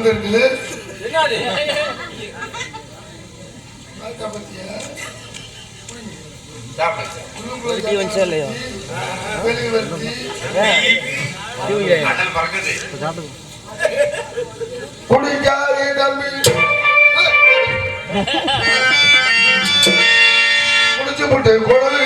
வந்துருக்குது. குடிக்காதே தம்பி. குடிச்சு போட்டு குடல்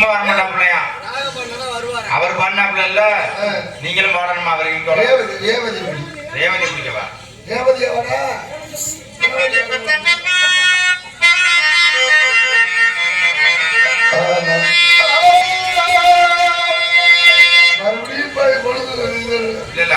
சும்மா வர மாட்டாப்லையா அவர் பாடினாப்ல இல்ல நீங்களும் பாடணுமா அவருக்கு ரேவதி குடி. ரேவதி அவனா மறுபடியும் பொழுது. இல்ல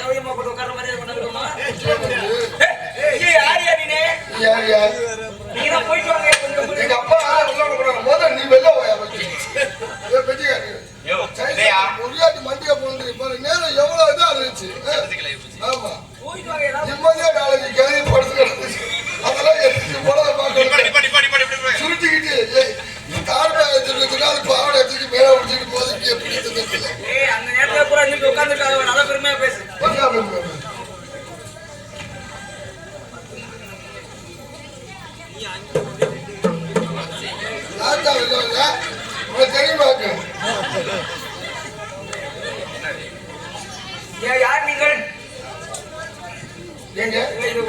சௌரியமா போட்டு உட்கார்ற மாதிரி வந்துருக்கோமா? ஏய், யாருயா நீனே? யார் யார்? நீங்க தான் போயிட்டு வாங்க கொஞ்சம். எங்க அப்பா உள்ள விடக்கூடாது. முதல்ல நீ வெளில போயா வச்சு. ஏய், பெட்டிக்காரி. யோ சைடுல இல்லையா பொரியாட்டி மண்டியை போகுது. பாரு, நேரம் எவ்வளவு இதா இருந்துச்சு. ஆமா. போயிட்டு வாங்க நிம்மதியா நாளைக்கு கேள்வி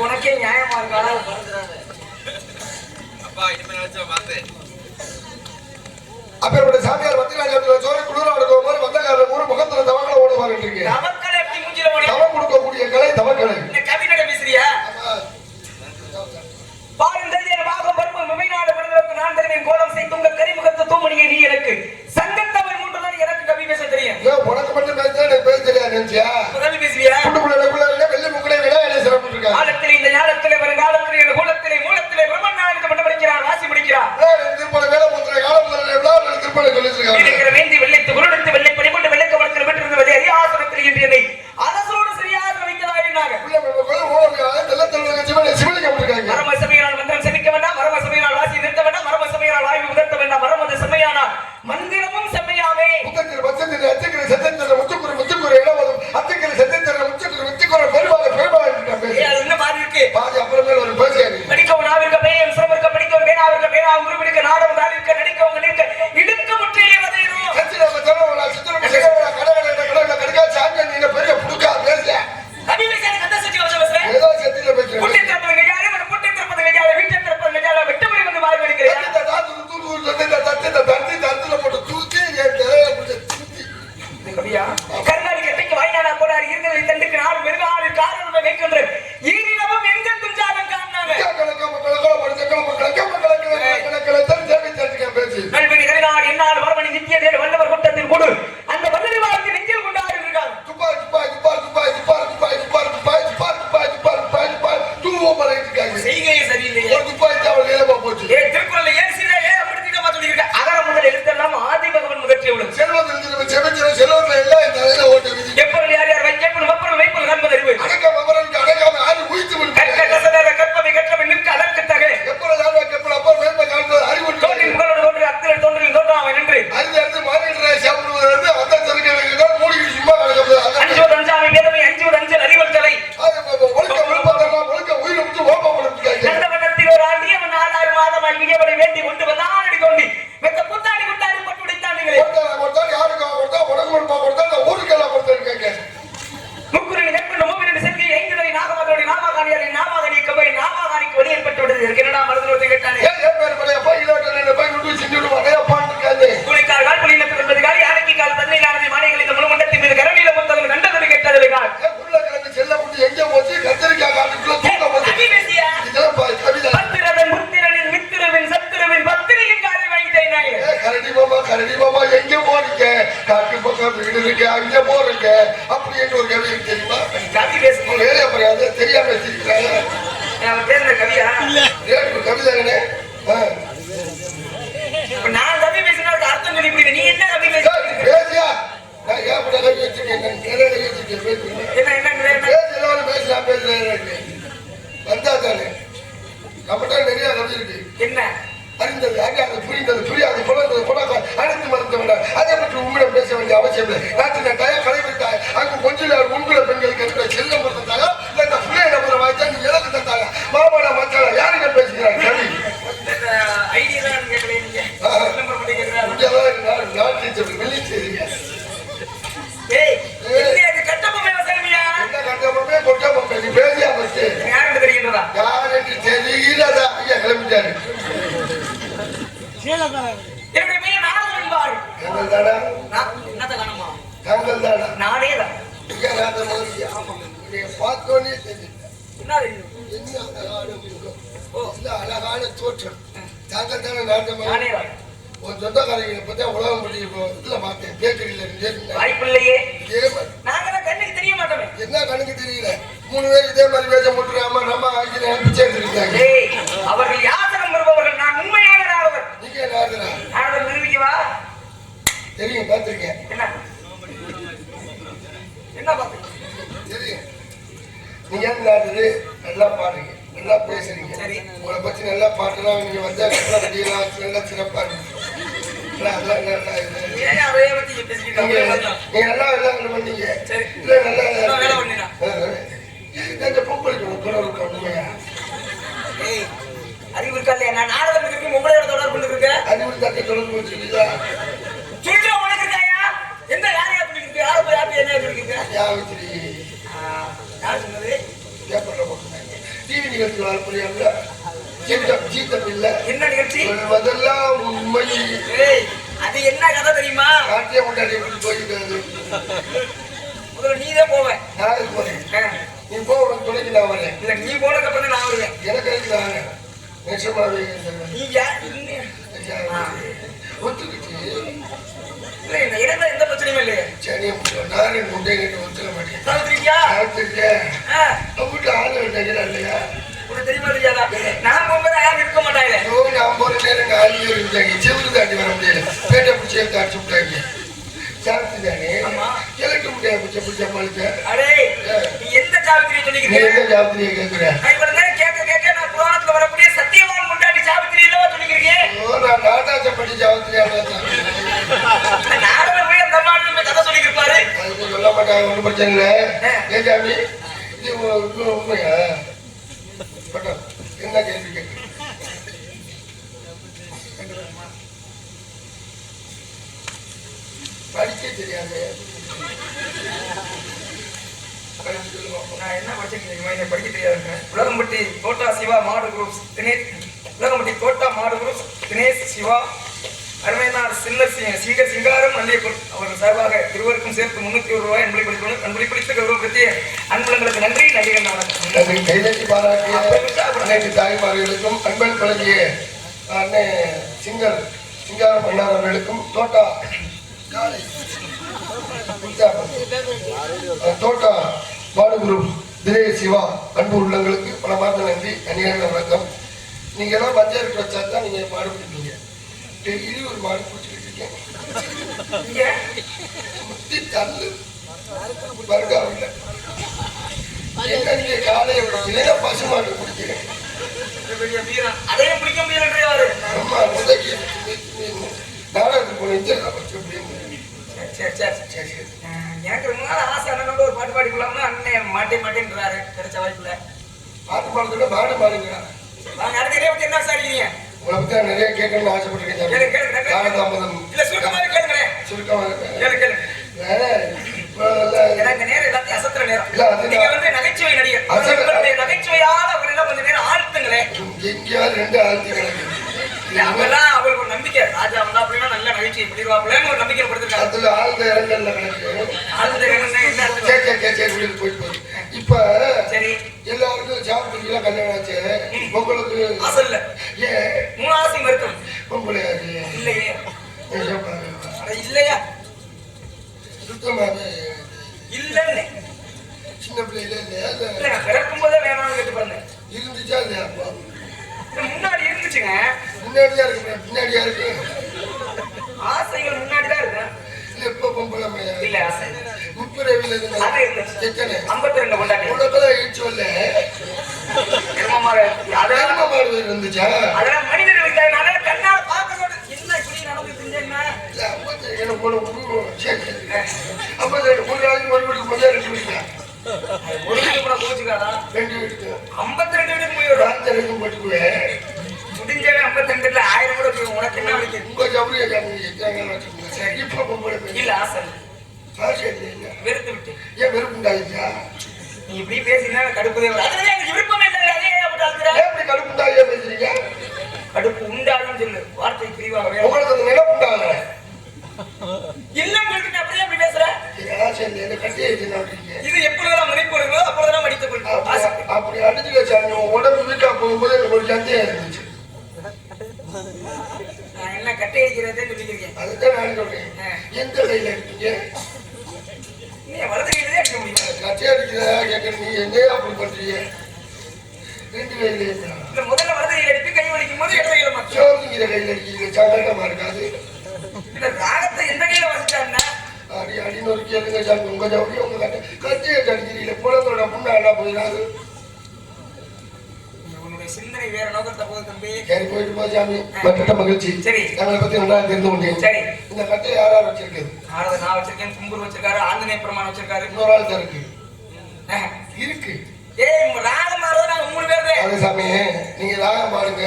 உனக்கே நியாயமா இருக்காடா அப்பா இனிமே பார்த்து. அப்பேற்பட்ட சாமியார் வத்திராஜத்தில் சோழ குளிரா எடுக்கும் போது வந்தக்காரர் ஊர் முகத்துல தவக்களை ஓடுவாங்க தவம் கொடுக்கக்கூடிய கலை தவக்கலை பேசுறியா? பாடும் தைரியர் பாகம் பரும மிமைநாடு பிறந்தவருக்கு நான் தருவேன். கோலம் செய்து உங்கள் கரிமுகத்தை தூமணியை நீ எனக்கு. சங்கத்தமிழ் மூன்று எனக்கு கவி பேச தெரியும். உனக்கு பேச தெரியாது நினைச்சியா? பேசுவியா? காலத்தில் இந்த ஞானத்தில் வருங்காலத்தில் கோபம் இருக்காங்க செய்கையை ஏழை பரையாது தெரியாம வச்சிருக்கிறாங்க கவிதாங்கண்ணே நான் கவி பேசினா அர்த்தம் சொல்லி நீ என்ன கவி பேசியா நான் ஏற்பட கவி வச்சிருக்கேன் பேசலாம் பேசுறேன்? வந்தா தானே. நம்மகிட்ட நிறைய கவி இருக்கு. என்ன? அறிந்தது புரியாது புலந்தது புலக்க அனைத்து மறுத்த வேண்டாம் அதை பற்றி பேச வேண்டிய அவசியம் இல்லை. நீங்க நல்லா வேலை பண்ணீங்க. இல்ல நல்லா வேலை பண்ணினா இந்த பொங்கலுக்கு உட்கார கம்மியா அறிவு இருக்கா நான் நாடகம் இருக்கு உங்களோட தொடர்பு இருக்கு அறிவு தொடர்பு வச்சுருக்கீங்களா சொல்லிட்டு எந்த யார் யாத்திரி யார் போய் யாத்திரி என்ன யார் வச்சிரு யார் சொன்னது? பேப்பர்ல போட்டுருக்காங்க டிவி நிகழ்ச்சி வர புரியாமல ஜீத்தம் ஜீத்தம் இல்லை என்ன நிகழ்ச்சி? அதெல்லாம் உண்மை. இது என்ன கதை தெரியுமா? காட்டியே கொண்டாடி போயிட்டு முதல்ல நீ தான் போவேன் நான் போறேன்? நீ போ உனக்கு துணைக்கு நான் நீ போனதுக்கு அப்புறம் நான் வருவேன். எனக்கு அதுக்கு வாங்க நீ யார்? ஒத்துக்கிட்டு இல்ல இந்த எந்த பிரச்சனையும் இல்லையே. சரி நான் என் முட்டையை கட்டி ஒத்துக்க மாட்டேன். தவிர்த்திருக்கியா தவிர்த்திருக்கேன் அவங்க ஆள் கிடைக்கிறா இல்லையா? தெரியுமா தெரியாதா? நான் போகும்போது யாரும் இருக்க மாட்டாங்களே ஐயோ நான் போற நேரம் நாலு பேர் இருந்தாங்க செவிட்டு தாண்டி வர முடியல. பேட்டை பிடிச்சி அடிச்சு விட்டாங்க. சாப்பிட்டு தானே. கிழட்டு முடியாது பிடிச்ச பிடிச்ச மனுக்க அடே நீ எந்த சாவித்திரி நீ சொல்லிக்கிறீங்க எந்த சாப்பிட்டிய கேட்குற நான் இவ்வளவு நேரம் கேட்க கேட்க நான் புராணத்துல வரக்கூடிய சத்தியவான் முண்டாட்டி சாவித்திரி இல்லவா சொல்லிக்கிறீங்க ஐயோ நான் நாட்டாச்ச படி சாப்பிட்டியா இந்த நாடகம் போய் அந்த அம்மா நம்ம கதை சொல்லிக்கிருப்பாரு அதுக்கு சொல்ல மாட்டாங்க ஒன்றும் பிரச்சனை இல்லை. ஏன் சாமி? இது உண்மையா? என்ன கேள்வி படிக்க தெரியாது. நான் என்ன படிச்சிருக்கேன் படிக்க தெரியாதுங்க. உலகம்பட்டி கோட்டா சிவா மாடு குரூப். தினேஷ் உலகம்பட்டி கோட்டா மாடு குரூப். தினேஷ் சிவா அருமையினார் சின்ன சி- சீக சிங்காரம் மல்லியப்பன் அவர்கள் சார்பாக இருவருக்கும் சேர்த்து முன்னூத்தி ஒரு ரூபாய் அன்பளிப்பளித்துள்ளனர் அன்பளிப்பளித்த கௌரவப்படுத்திய அன்புலங்களுக்கு நன்றி. வணக்கம். நன்றி. கைதட்டி பாராட்டிய அனைத்து தாய்மார்களுக்கும் அன்பன் பழகிய அண்ணன் சிங்கர் சிங்காரம் அண்ணார் அவர்களுக்கும் தோட்டா தோட்டா பாடு குரூப் தினேஷ் சிவா அன்பு உள்ளங்களுக்கு பலமார்ந்த நன்றி. அந்நியான வணக்கம். நீங்க எல்லாம் மத்திய வச்சா தான் நீங்க மாடு பிடிப்பீங்க டெய்லி ஒரு மாடு இங்க முத்தி தள்ளு. வருகாவில் என்ன நீங்க காலையை விடுறீங்க பசு மாடு பிடிக்கிறேன் அதையும் பிடிக்க முடியலன்றாரு அம்மா முதக்கி. நாடகத்துக்கு அப்படின்னு சரி சரி சரி சரி. எனக்கு ரொம்ப நாள் ஆசை அண்ணனோட ஒரு பாட்டு பாடிக்கலாம்னு அண்ணன் மாட்டே மாட்டேன்றாரு. கிடைச்ச வாய்ப்புல. பாட்டு பாடுறதுல வாங்க அடுத்த இதை பத்தி என்ன விசாரிக்கிறீங்க? உங்களை பத்தி நிறைய கேட்கணும்னு ஆசைப்பட்டிருக்கேன். காலதாமதம் இல்ல சுருக்கமாவே கேளுங்களேன் சுருக்கமாக கேளு கேளு இந்த நேரம் எல்லாத்தையும் அசத்துற நேரம் நீங்க வந்து நகைச்சுவை நடிகர் உங்களுடைய நகைச்சுவையான ஒரு நேரம் ஆழ்த்துங்களேன் எங்கேயாவது ரெண்டு ஆழ்த்தி கிடக்கு இல்ல, அவெல்லாம் அவருக்கு ஒரு நம்பிக்கை ராஜா வந்தா அப்படின்னா நல்ல நகைச்சுவை பண்ணிடுவாப்புலன்னு ஒரு நம்பிக்கை படுத்திருக்காரு அதுல ஆழ்ந்த இடங்கள்ல கிடக்கு ஆழ்ந்த இடங்கள்னா என்ன சரி வீட்டுக்கு போயிட்டு போகுது இப்ப சரி எல்லாருக்கும் சாப்பிட்டீங்களா கல்யாணம் ஆச்சு உங்களுக்கு ஆசை இல்ல. ஏன் மூணு ஆசை மருத்துவம் இல்லையே. இல்லையா? சுத்தமாக இல்லன்னு. சின்ன பிள்ளையில இல்லையா? பிறக்கும் போதே வேணாம்னு கேட்டு பண்ணேன். இருந்துச்சா இல்லையா? முன்னாடி இருந்துச்சுங்க. முன்னாடியா இருக்கு பின்னாடியா இருக்கு ஆசைகள் முன்னாடி தான் இருக்கு இல்ல முப்பிரவில எத்தனை ஐம்பத்தி ரெண்டு கொண்டாடி உனக்கெல்லாம் ஈச்சு வரல அதெல்லாம் தர்ம மாடு இருந்துச்சா அதெல்லாம் மனிதர்களுக்கு தான் நான் அதெல்லாம் கண்ணால பார்க்கறதோட என்ன இப்படி நடந்துட்டு இருந்தேன்னா எனக்கு ஒரு ஒரு நாளைக்கு ஒரு வீட்டுக்கு போய் ரெண்டு வீட்டுக்கு. ஒரு வீட்டுக்கு கூட ரெண்டு வீட்டுக்கு. ஐம்பத்தி ரெண்டு வீட்டுக்கு போயிடும் ராத்திரிக்கும் போட்டுக்குவேன். முடிஞ்சவே ஐம்பத்தி ரெண்டுல உனக்கு என்ன வலிக்குது உங்க வச்சுக்கோங்க. சரி, இப்ப பொம்பளை. இல்ல ஆசை இல்ல. வெறுத்து விட்டு ஏன் வெறுப்புண்டாயிச்சா? நீ இப்படி பேசினா கடுப்புதே எனக்கு விருப்பமே இல்லை அதே இப்படி கடுப்புண்டாயியா பேசுறீங்க? கடுப்பு உண்டாதுன்னு சொல்லு வார்த்தை பிரிவாகவே உங்களுக்கு அந்த நினைப்புண்டாகல. இல்லன்னு சொல்லிட்டு அப்படியே அப்படி பேசுற இல்லை? இது எப்பொழுதெல்லாம் முனைப்பு வருங்களோ அப்பொழுதெல்லாம் மடித்துக் கொள்ளும் ஆசை அப்படி- அடிச்சு வச்சாங்க உன் உடம்பு வீட்டா போகும்போது எனக்கு ஒரு சந்தேகம் இருந்துச்சு கட்டை அடிக்கிறதே சொல்லிக்கிறேன் அதுதான் நான் சொல்றேன். எந்த கையில இருக்கீங்க நீ வலது கையிலே அடிக்க முடியும்? கட்டி அடிக்கிறதா கேட்க நீ எங்கே அப்படி பண்றீங்க? ரெண்டு கையில முதல்ல வலது கையில கை வலிக்கும் போது இடது கையில மாற்றும் சோதிங்கிற கையில இருக்கீங்க சங்கடமா இருக்காது. இந்த ராகத்தை எந்த கையில வாசிச்சாருன்னா? அடி அடின்னு ஒரு கேளுங்க சாமி உங்க ஜவுளி உங்க கட்ட. கட்டி வச்சு அடிக்கிறீங்க குழந்தையோட முன்னாடி போயிடாது. உன்னுடைய சிந்தனை வேற நோக்கத்தை போகுது தம்பி. சரி போயிட்டு போ சாமி மற்ற மகிழ்ச்சி. சரி. எங்களை பத்தி நல்லா தெரிந்து கொண்டேன். சரி. இந்த கட்டை யார் யார் வச்சிருக்குது நாரத நான் வச்சிருக்கேன். கும்பூர் வச்சிருக்காரு. ஆஞ்சநேய பெருமான் வச்சிருக்காரு. இன்னொரு ஆள் தான் இருக்கு. இருக்கு. ஏய் ராகம் மாறுறது நாங்க மூணு பேர் தான் அது சாமி நீங்க ராகம் பாடுங்க.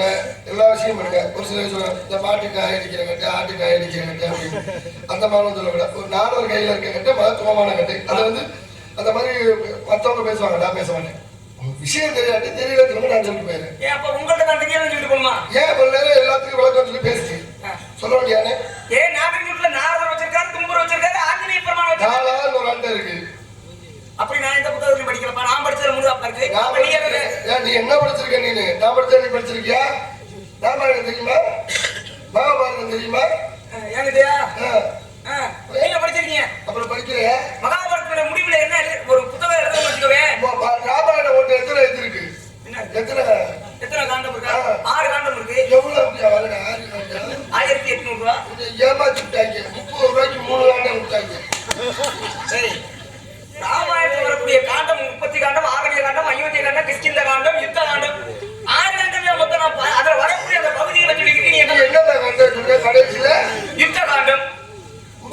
எல்லா விஷயம் பண்ணுங்க. ஒரு சொல்லுவாங்க இந்த மாட்டு காய அடிக்கிற கட்டு ஆட்டு காய அடிக்கிற கட்டு அப்படின்னு. அந்த மாதிரி சொல்லக்கூடாது ஒரு நாலு கையில இருக்க கட்டு மகத்துவமான கட்டு. அதை வந்து அந்த மாதிரி மத்தவங்க பேசுவாங்க நான் பேச மாட்டேன். விஷயம் தெரியாட்டி தெரியல திரும்ப நான் சொல்லிட்டு போயிடுறேன். ஏன் அப்ப உங்கள்ட்ட தான் தெரியும் சொல்லிட்டு போணுமா ஏன் இவ்வளவு நேரம் எல்லாத்துக்கும் விளக்கம் சொல்லி பேசுச்சு. சொல்ல வேண்டியானே ஏன் நாகரிக வீட்டுல நாரதர் வச்சிருக்காரு கும்பூர் வச்சிருக்காரு ஆஞ்சநேய பெருமான் வச்சிருக்காரு. நாலாவது ஒரு ஆள்கிட்ட இருக்கு. அப்படி நான் இந்த புத்தகத்தையும் படிக்கிறப்ப நான் படிச்சது மூணு அப்பா இருக்கு. நான் நீ என்ன படிச்சிருக்கேன். ஏன் நீ படிச்சிருக்க நீனு? நான் படிச்ச நீ படிச்சிருக்கியா? ராமாயணம் தெரியுமா? மகாபாரதம் தெரியுமா. அஹ், நீங்க படிச்சிருக்கீங்க? மகாபாரதம் படிக்கிறேன் மகாபாரதத்துடைய முடிவுல என்ன ஒரு வச்சுக்கவே ராமாயணம் ஒன்று எத்தனை எழுதிருக்கு என்ன? எத்தனை? எத்தனை காண்டம் இருக்கா. ஆறு காண்டம் இருக்கு. எவ்வளவு? ஆயிரத்தி எட்நூறு ரூபா. ஏமாத்தி விட்டாங்க. முப்பது ரூபாய்க்கு மூணு காண்டா விட்டாங்க. சரி. ராமாயணத்தில் வரக்கூடிய காண்டம் முப்பத்தி காண்டம் ஆகடிய காண்டம் அயோத்திய காண்டம் கிஷ்கிந்த காண்டம் யுத்த காண்டம். ஆறு காண்டமே மொத்தம் அதுல வரக்கூடிய அந்த பகுதிகளை நீ என்ன? என்னென்ன காண்டா சொன்ன கடைசியில? யுத்த காண்டம்.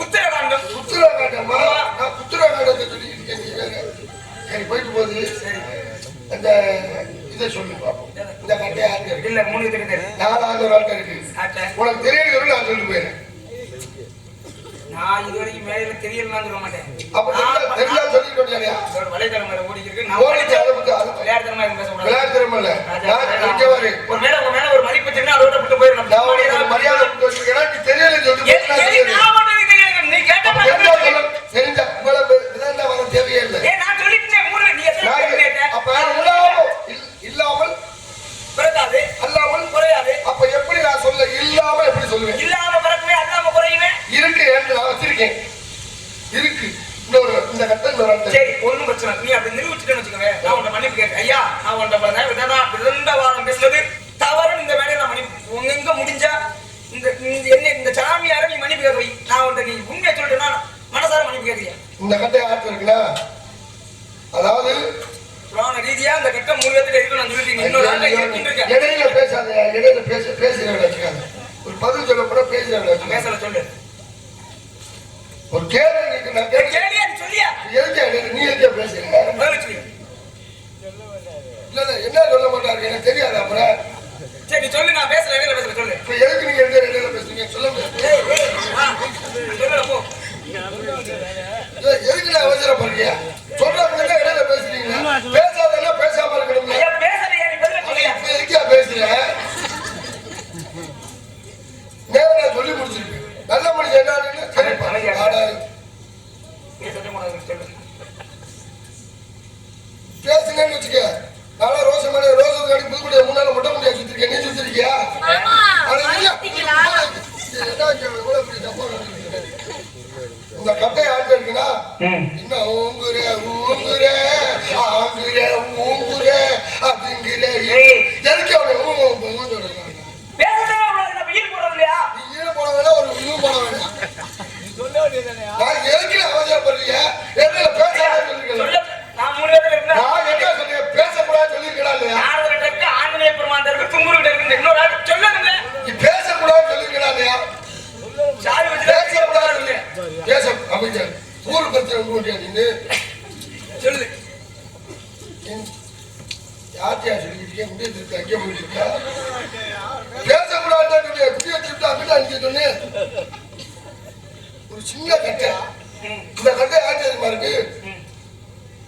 உத்தர காண்டம் புத்திரா காண்டமா நான் புத்திரா காண்டத்தை வேற. சரி போயிட்டு போகுது. அந்த இதை சொல்லி பார்ப்போம் இந்த கட்டையா இருக்கு? இல்ல மூணு தெரியும் நாலாவது ஒரு ஆட்டம் இருக்கு. உனக்கு தெரியுது நான் சொல்லிட்டு போயிடுறேன். நான் இது வரைக்கும் மேல தெரியலாம் சொல்ல மாட்டேன். வலைத்தளம் அது விளையாட்டுத்தனமா எதுவும் பேசக்கூடாது. விளையாட்டு திறமல்ல நான் இங்க வரு. ஒரு மேல உங்க மேல ஒரு மதிப்பு வச்சிருந்தா அதோட விட்டு போயிடணும். மரியாதை தெரியல. சொல்லிட்டு நீ கேட்ட மாதிரி தெரிஞ்சா வர தேவையே இல்லை ஏன் நான் சொல்லிட்டேன் மூணு, நீ எத்தனை நான் பேர் கேட்ட? அப்ப இல்லாமல் இல்- இல்லாமல் பிறக்காது, அல்லாமல் குறையாது. அப்ப எப்படி நான் சொல்ல இல்லாம எப்படி சொல்லுவேன் இல்லாம பிறக்குமே, அல்லாம குறையுமே. இருக்கு என்று நான் வச்சிருக்கேன் இருக்கு இந்த கட்டம். சரி, ஒண்ணும் பிரச்சனை. நீ அப்படி நிரூபிச்சுட்டேன்னு வச்சுக்கோங்க. நான் உன்னை மன்னிப்பு. ஐயா, நான் உன்னை பண்ண விதனா- விதண்டாவாதம் பேசுனது தவறுன்னு இந்த வேலையை நான் மன்னிப்பு- உங்க முடிஞ்சா இந்த என்ன இந்த சாமியாரை நீ மன்னிப்பு கேட்க. நான் உன்னை நீ உண்மையை சொல்லிட்டேன்னா மனசார மன்னிப்பு கேட்கறியா இந்த கட்டை ஆட்டு இருக்குன்னா அதாவது புராண ரீதியா அந்த கட்டம் மூணு இடத்துல இருக்கு நான் சொல்லிட்டு நீ இன்னொரு ஆள்ல இருக்கின்னு இருக்க. இடையில பேசாத இடையில பேச பேசுறவங்க வச்சுக்காத. ஒரு பதில் சொல்ல கூட பேசுறவங்க வச்சுக்காத. பேசல சொல்லு. ஒரு கேள்வி நீக்கு நான் சொல்லியா? எதுக்கே நீ எதுக்கே பேசுறீங்க. இல்ல இல்ல என்ன சொல்ல மாட்டாரு? எனக்கு தெரியாது அப்புறம் சரி நீ சொல்லு நான் பேசல இடையில பேசல சொல்லு. இப்ப எதுக்கு நீங்க எந்த இடையில பேசுறீங்க? சொல்ல முடியாது. போ. எதுக்கு நான் அவசரப்படுறீங்க? என்ன இடையில பேசுறீங்க. பேசுறேன் நேரா சொல்லி முடிச்சிருக்கேன் நல்ல மனுஷன் முடியாது சொல்லு பேசுங்கன்னு வச்சுக்க. நாளா ரோச மேல ரோச காடி புதுக்குடிய முன்னால மொட்டை முடியா சுத்திருக்கேன் நீ சுத்திருக்கியா மாமா, அட இல்ல. பார்த்தீங்களா? என்ன இவ்வளவு பெரிய தப்பா நடக்குது? இந்த கட்டை ஆட்டு இருக்குன்னா என்ன ஊங்குற ஊங்குற ஆங்குற ஊங்குற அப்படிங்கிற ஏய். எதுக்கு அவனை ஊ, ஊ, ஊன்னு சொல்றாங்க? பேசவே கூடாது நம்ம ஈடு போடுறது இல்லையா நீ ஈடு போட வேணாம் ஒரு இது போட வேணாம் நான் எதுக்கு அவசரப்படுறீங்க என்ன பேசாத சொல்லிருக்கேன் சொல்ல நான் மூணு இடத்துல இருக்கேன் நான் என்ன சொல்றேன் பேசக்கூடாது சொல்லிருக்கா இல்லையா நாரதர்கிட்ட இருக்கு ஆஞ்சநேய பெருமான் இருக்கு தும்புருகிட்ட இருக்கு இன்னொரு ஆள் சொல்லுங்க நீ பேசக்கூடாது சொல்லிருக்கா இல்லையா சாவி வச்சு பேசக்கூடாது பேசக்கூடாது பேச அமைச்சர் ஊர் பிரச்சனை உண்டு நின்று சொல்லு யார்கிட்டயா சொல்லிக்கிட்டீங்க முடிய திருப்பி அங்கே போயிட்டு இருக்கா பேசக்கூடாதுன்னு சொல்லி குடிய திருப்பி அங்கிட்ட அங்கே சொன்னேன் ஒரு சின்ன கட்டை. இந்த கட்டை யார்கிட்ட தெரியுமா இருக்கு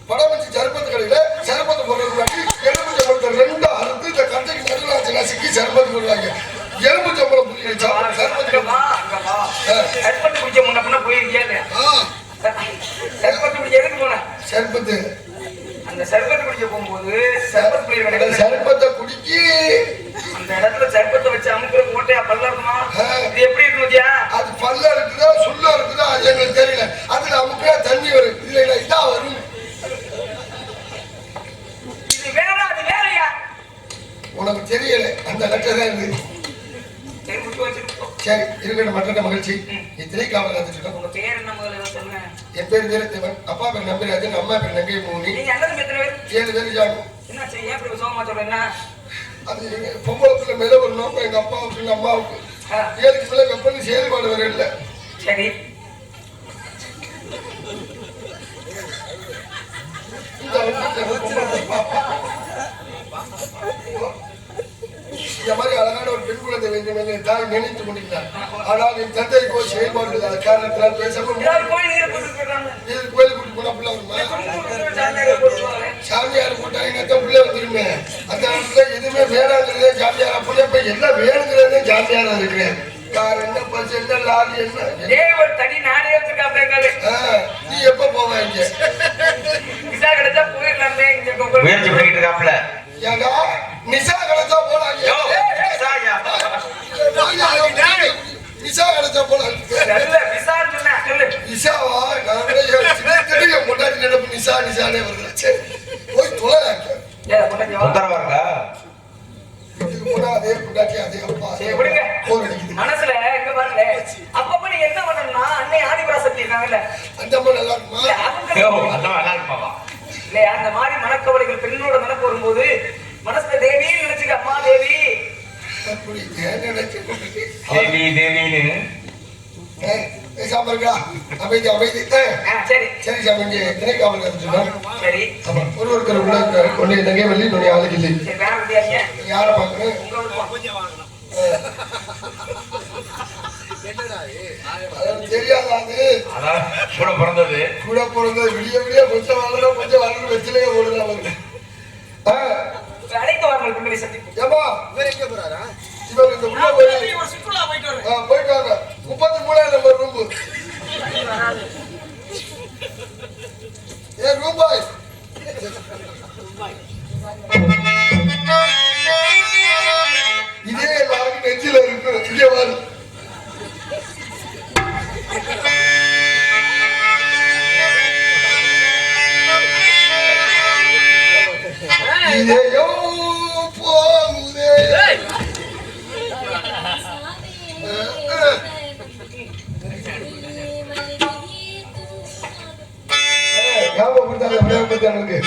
படம் வச்சு சர்பத்து கடையில சர்பத்து போடுறதுக்கு எலும்பு சம்பளத்தை ரெண்டு அறுத்து இந்த கட்டைக்கு நடுவில் நசுக்கி சர்பத்து போடுவாங்க. எலும்பு சம்பளம் புரிய சர்பத்து இங்க வா, இங்க வா. சர்பத்து குடிச்ச முன்ன போயிருக்கியா சர்பத்து குடிச்ச எதுக்கு போன? சர்பத்து அந்த சர்பத்து குடிக்க போகும்போது இடத்துல சர்பத்தை குடிக்கி அந்த இடத்துல சர்பத்தை வச்சு அமுக்குற ஓட்டையா? பல்ல இருக்குமா? இது எப்படி இருக்கு மத்தியா அது பல்ல இருக்குதா சுள்ள இருக்குதா அது எங்களுக்கு தெரியல. அதுல அமுக்கினா தண்ணி வரும். இதுல இல்ல இதா வரும். இது வேற அது வேறயா? உனக்கு தெரியல. அந்த லெட்டர் தான் இருக்கு சரி சரி இருக்கட்டும் மற்ற மகிழ்ச்சி. நீ திரைக்காவல் கத்துட்டு உங்க பேர் என்ன முதல்ல சொல்லுங்க? என் பேர் வீரத்தேவன். அப்பா பேர் நம்பிராஜன் அம்மா பேர் நங்கை மூணி ஏழு பேர் என்ன செய்ய ஏன் சோகமா சொல்றேன்னா அது பொம்பளை பிள்ளை மேல ஒரு நோக்கம் எங்க அப்பாவுக்கு எங்க அம்மாவுக்கு. ஏழுக்கு பிள்ளை கப்பல் செயல்பாடு வர இல்லை. சரி. இந்த வந்து பொம்பளை பிள்ளை பாப்பா. இந்த மாதிரி அழகான ஒரு பெண் குழந்தை வேண்டும் என்று என் தாய் நினைத்துக் கொண்டிருந்தார் ஆனால் என் தந்தைக்கோ செயல்பாடு காரணத்தினால் இது கோயிலுக்கு கூட்டிட்டு போனா பிள்ளை வருமா? சாமியார் போட்டா எங்க பிள்ளை வந்துருமே அந்த இடத்துல எதுவுமே வேணாங்கிறதே ஜாமியாரா பிள்ளை இப்ப எல்லாம் வேணுங்கிறதே ஜாமியாரா இருக்கிறேன் கார் என்ன பஸ் என்ன லாரி என்ன? தனி நானே நீ எப்ப போவாங்க விசா கிடைச்சா போயிடலாமே முயற்சி பண்ணிக்கிட்டு இருக்காப்ல. ஏண்டா? நிசா கிடைச்சா போலாம். நிசா கிடைச்சா போலாம் நல்ல விசான்னு சொன்னேன். சொல்லு. நிசாவா? நாங்களே நிசா நிசானே வருது. சரி போய் அடிக்குது. மனசுல எங்க பாருங்க அப்பப்ப நீங்க என்ன பண்ணணும்னா அன்னை ஆதிபராசக்தி இருக்காங்கல்ல. அந்த அம்மா நல்லா இருக்குமா? நல்லா இருப்பாவா இல்லையா? அந்த மாதிரி மனக்கவலைகள் பெண்ணோட நினைப்பு வரும்போது மனசுல தேவின்னு நினைச்சுக்க அம்மா தேவி. தேவி தேவின்னு. அமைதி அமைதி. சரி. சரி சாமி இருந்துச்சுன்னா சரி. ஒரு ஒருத்தர் உள்ள ஒன்னு தங்க வெள்ளி நுனி ஆளுக்கு இல்லை. யாரை பார்க்கணும்? தெரியாத அது அதான் கூட பிறந்தது. கூட பிறந்தது. விடிய விடிய கொஞ்சம் வளரும் கொஞ்சம் வளரும் வச்சுலயே ஓடுதான் அவரு. ஆ, அழைத்து வாருங்கள் பெண்களை சந்திப்பு. ஏம்மா இவர் எங்க போறாரா? இவர் இந்த உள்ள போய் போயிட்டு வாங்க. முப்பத்தி மூணாயிரம் நம்பர் ரூம். ஏ ரூபாய். இதே எல்லாருக்கும் நெஞ்சில இருக்கு. இங்கே வாரு ஞாபகப்படுத்தாங்க ஞாபகப்படுத்தாங்க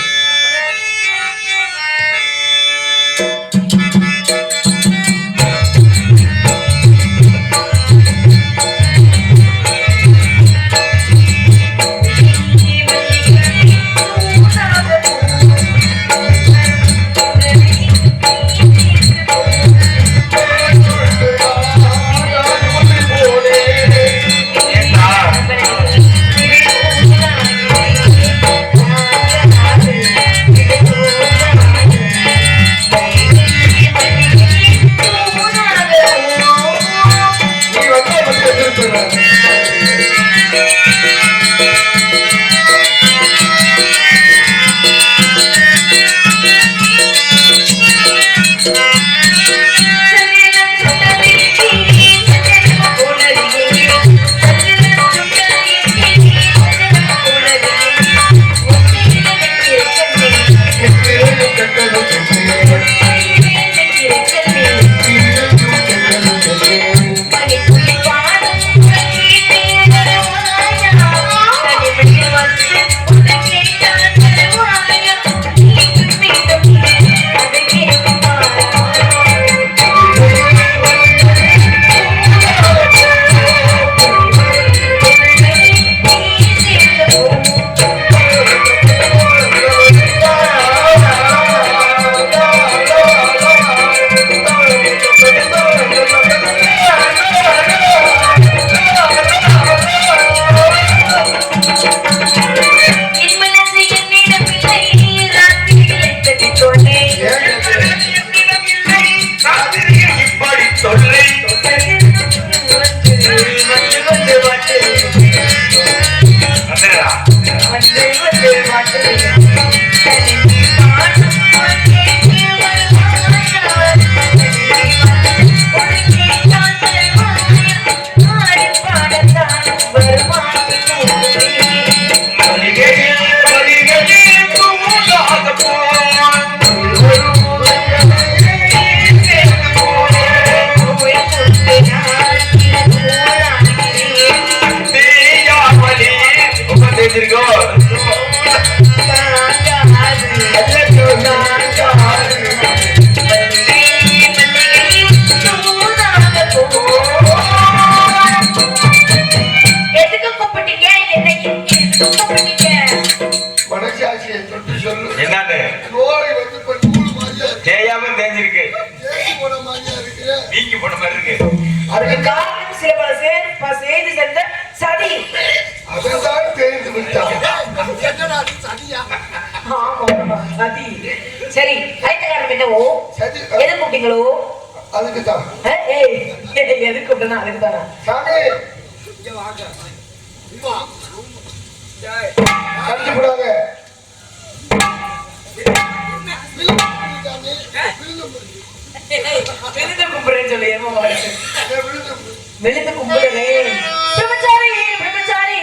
இருக்கு வீங்கி போன மாதிரி இருக்கு. அதுக்கு காரணம் சில பல சே- பல செய்து சென்ற சதி. அதைத்தான் தெரிந்து விட்டான் ஆமா சதி. சரி அழைத்த காரணம் என்னவோ சரி எது கூப்பிட்டீங்களோ? அதுக்கு தான் அஹ், ஏய் அதுக்கு தானா சாமி! போடாங்க விழுந்து விழுந்து கும்பிடுறேன்னு சொல்லி ஏமா விழுந்து கும்பிடுறேன் பிரம்மச்சாரி பிரம்மச்சாரி.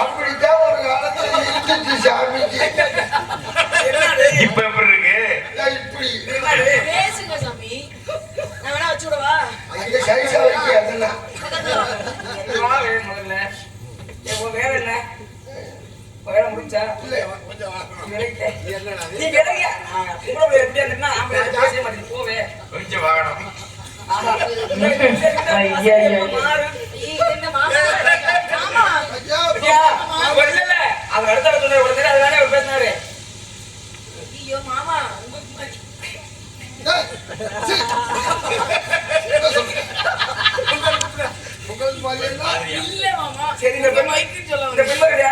அப்படித்தான் ஒரு காலத்துல இருந்துச்சு இப்ப எப்படி இருக்கு? இப்படி. பேசுங்க சாமி. நான் வேணா வச்சு விடவா? அந்த சைஸா வைக்க அதெல்லாம். வா வே முதல்ல. ஏய், உன் வேலை என்ன? வேலை முடிஞ்சா? நீ. நீ விலகிக்க. நான் உங்களை எப்படி. போவே. கொஞ்சம் வாகனம் அவர் அடுத்த சொன்னாரு, உடனே அது வேணா அவர் பேசினாரு. ஐயோ மாமா உங்களுக்கு மாதிரி எல்லாம் இல்ல மாமா